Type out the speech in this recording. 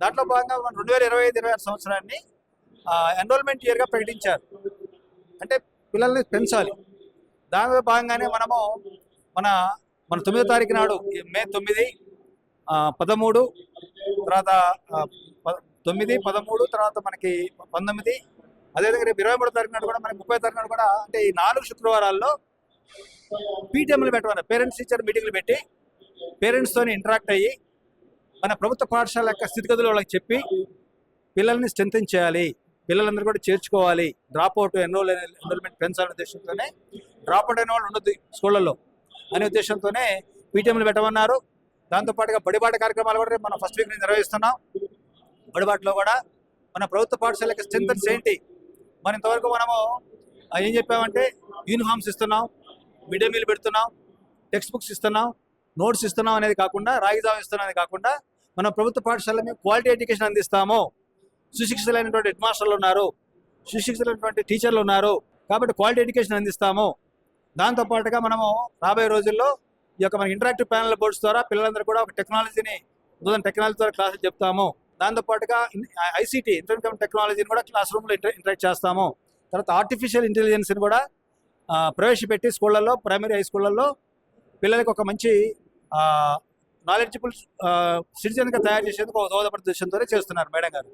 దాంట్లో భాగంగా మనం రెండు వేల ఇరవై ఐదు ఇరవై ఆరు సంవత్సరాన్ని ఎన్రోల్మెంట్ ఇయర్గా ప్రకటించారు. అంటే పిల్లల్ని పెంచాలి. దానిలో భాగంగానే మనము మన మన తొమ్మిదో తారీఖు నాడు మే తొమ్మిది పదమూడు తర్వాత తొమ్మిది పదమూడు తర్వాత మనకి పంతొమ్మిది అదేవిధంగా రేపు ఇరవై మూడో తారీఖు నాడు కూడా మనకి ముప్పై తారీఖు నాడు కూడా అంటే ఈ నాలుగు శుక్రవారాల్లో పీటీఎంలు పెట్టమన్నారు. పేరెంట్స్ టీచర్ మీటింగ్లు పెట్టి పేరెంట్స్తో ఇంటరాక్ట్ అయ్యి మన ప్రభుత్వ పాఠశాల యొక్క స్థితిగతులు వాళ్ళకి చెప్పి పిల్లల్ని స్ట్రెంథన్ చేయాలి. పిల్లలందరూ కూడా చేర్చుకోవాలి. డ్రాప్ అవుట్ ఎన్రోల్ ఎన్రోల్మెంట్ పెంచాలనే ఉద్దేశంతోనే డ్రాప్ అవుట్ అయిన వాళ్ళు ఉండదు స్కూళ్ళల్లో అనే ఉద్దేశంతోనే పీటీఎంలు పెట్టమన్నారు. దాంతోపాటుగా బడిబాట కార్యక్రమాలు కూడా మనం ఫస్ట్ వీక్ నుంచి నిర్వహిస్తున్నాం. బడిబాటలో కూడా మన ప్రభుత్వ పాఠశాల యొక్క స్ట్రెంథన్స్ ఏంటి? మన ఇంతవరకు మనము ఏం చెప్పామంటే యూనిఫామ్స్ ఇస్తున్నాం. మిడ్ డే మీల్ పెడుతున్నాం. టెక్స్ట్ బుక్స్ ఇస్తున్నాం. నోట్స్ ఇస్తున్నాం అనేది కాకుండా రాగిజావం ఇస్తున్నాం అనేది కాకుండా మన ప్రభుత్వ పాఠశాలలో మేము క్వాలిటీ ఎడ్యుకేషన్ అందిస్తాము. సుశిక్షితులైనటువంటి హెడ్ మాస్టర్లు ఉన్నారు సుశిక్షితులైనటువంటి టీచర్లు ఉన్నారు కాబట్టి క్వాలిటీ ఎడ్యుకేషన్ అందిస్తాము. దాంతోపాటుగా మనము రాబోయే రోజుల్లో ఈ యొక్క మన ఇంటరాక్టివ్ ప్యానల్ బోర్డ్స్ ద్వారా పిల్లలందరూ కూడా ఒక టెక్నాలజీని నూతన టెక్నాలజీ ద్వారా క్లాసులు చెప్తాము. దాంతో పాటుగా ఐసీటీ ఇంటర్కమ్ టెక్నాలజీని కూడా క్లాస్ రూమ్లో ఇంటర్ ఇంటరాక్ట్ చేస్తాము. తర్వాత ఆర్టిఫిషియల్ ఇంటెలిజెన్స్ని కూడా ప్రవేశపెట్టి స్కూళ్ళల్లో ప్రైమరీ హై స్కూళ్ళల్లో పిల్లలకు ఒక మంచి నాలెడ్జిబుల్ సిటిజన్గా తయారు చేసేందుకు ఒక దోహదపడే ఉద్దేశంతోనే చేస్తున్నారు మేడం గారు.